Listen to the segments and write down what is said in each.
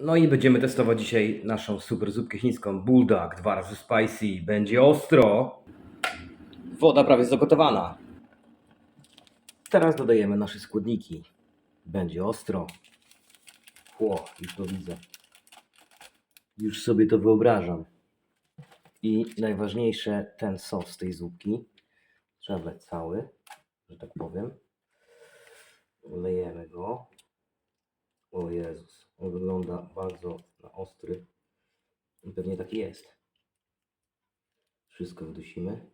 No i będziemy testować dzisiaj naszą super zupkę chińską Bulldog, dwa razy spicy. Będzie ostro. Woda prawie zagotowana. Teraz dodajemy nasze składniki. Będzie ostro. Chło, już to widzę. Już sobie to wyobrażam. I najważniejsze, ten sos tej zupki. Trzeba wleć cały, że tak powiem. Lejemy go. Wygląda bardzo na ostry. I pewnie taki jest. Wszystko wdusimy.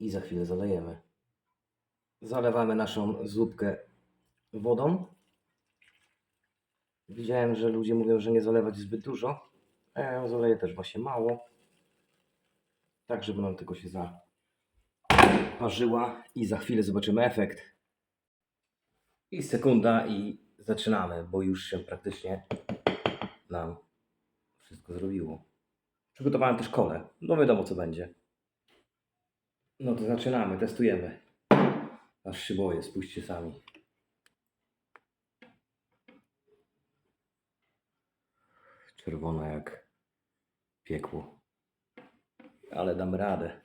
I za chwilę zalejemy. Zalewamy naszą zupkę wodą. Widziałem, że ludzie mówią, że nie zalewać zbyt dużo. A ja zaleję też właśnie mało. Tak, żeby nam tylko się zaparzyła. I za chwilę zobaczymy efekt. I sekunda i zaczynamy, bo już się praktycznie nam wszystko zrobiło. Przygotowałem też kole. No wiadomo co będzie. No to zaczynamy, testujemy. Aż się boję, spójrzcie sami. Czerwona jak piekło. Ale dam radę.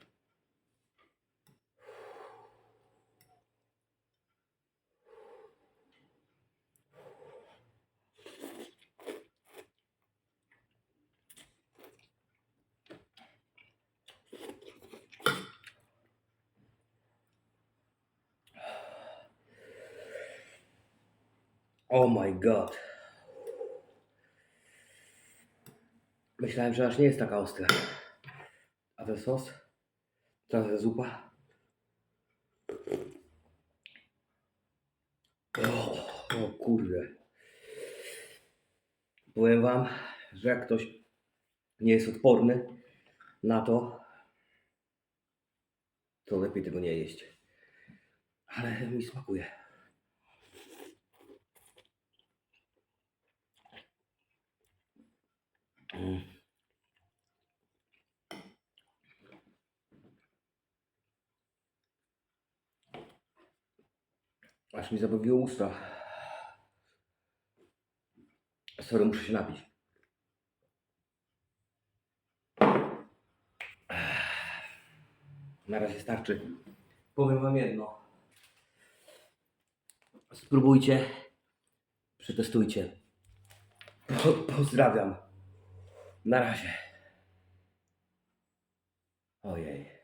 Oh my god. Myślałem, że aż nie jest taka ostra. A ten sos? Ta zupa? O, o kurde. Powiem wam, że jak ktoś nie jest odporny na to, to lepiej tego nie jeść. Ale mi smakuje. Aż mi zabawiło usta. Sorry, muszę się napić. Na razie starczy. Powiem wam jedno. Spróbujcie. Przetestujcie. Po, pozdrawiam. Na razie. Ojej.